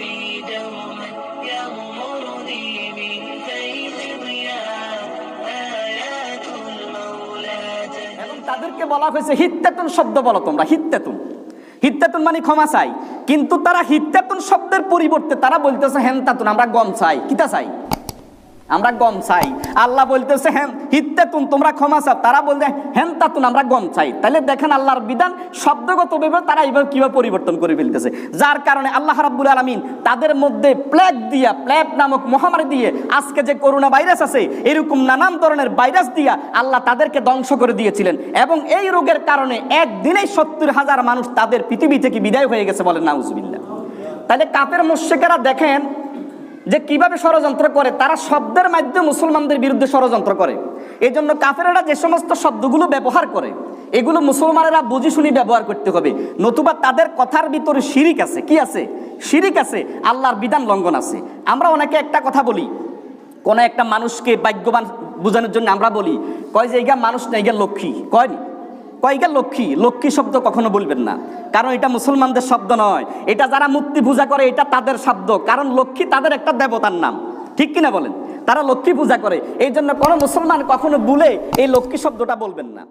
ربي دوما يغمرني من فيض ضياء آيات المولى এবং তাদেরকে বলা হয়েছে হিত্তেতুন শব্দ বলো তোমরা হিত্তেতুন হিত্তেতুন মানে ক্ষমা চাই কিন্তু তারা হিত্তেতুন শব্দের পরিবর্তে তারা বলতেছে হেনতাতুন আমরা গম চাই কিতা চাই আমরা গম চাই। আল্লাহ বলতেছে হ্যাঁ হিত্তেতুন, তোমরা ক্ষমা চাও। তারা বলতে হেনতাতুন আমরা গম চাই। তাহলে দেখেন আল্লাহর বিধান শব্দগতভাবে তারা এইভাবে কীভাবে পরিবর্তন করে ফেলতেছে। যার কারণে আল্লাহ রাব্বুল আলামিন তাদের মধ্যে প্লেগ দিয়া প্লেগ নামক মহামারী দিয়ে আজকে যে করোনা ভাইরাস আছে, এরকম নানান ধরনের ভাইরাস দিয়া আল্লাহ তাদেরকে ধ্বংস করে দিয়েছিলেন। এবং এই রোগের কারণে একদিনেই সত্তর হাজার মানুষ তাদের পৃথিবী থেকে বিদায় হয়ে গেছে বলেন নাউজুবিল্লাহ। তাহলে কাপের মুশেকেরা দেখেন যে কীভাবে ষড়যন্ত্র করে, তারা শব্দের মাধ্যমে মুসলমানদের বিরুদ্ধে ষড়যন্ত্র করে। এই জন্য কাফেরেরা যে সমস্ত শব্দগুলো ব্যবহার করে, এগুলো মুসলমানেরা বুঝি শুনি ব্যবহার করতে হবে। নতুবা তাদের কথার ভিতরে শিরিক আছে। কি আছে? শিরিক আছে, আল্লাহর বিধান লঙ্ঘন আছে। আমরা অনেকে একটা কথা বলি, কোন একটা মানুষকে ভাগ্যবান বোঝানোর জন্য আমরা বলি, কয় যে এইগা মানুষ না, এইগা লক্ষ্মী। কয় কয়গা লক্ষ্মী? লক্ষ্মী শব্দ কখনো বলবেন না। কারণ এটা মুসলমানদের শব্দ নয়। এটা যারা মুক্তি পূজা করে, এটা তাদের শব্দ। কারণ লক্ষ্মী তাদের একটা দেবতার নাম। ঠিক কিনা বলেন? তারা লক্ষ্মী পূজা করে। এই জন্য কোনো মুসলমান কখনো বলে এই লক্ষ্মী শব্দটা বলবেন না।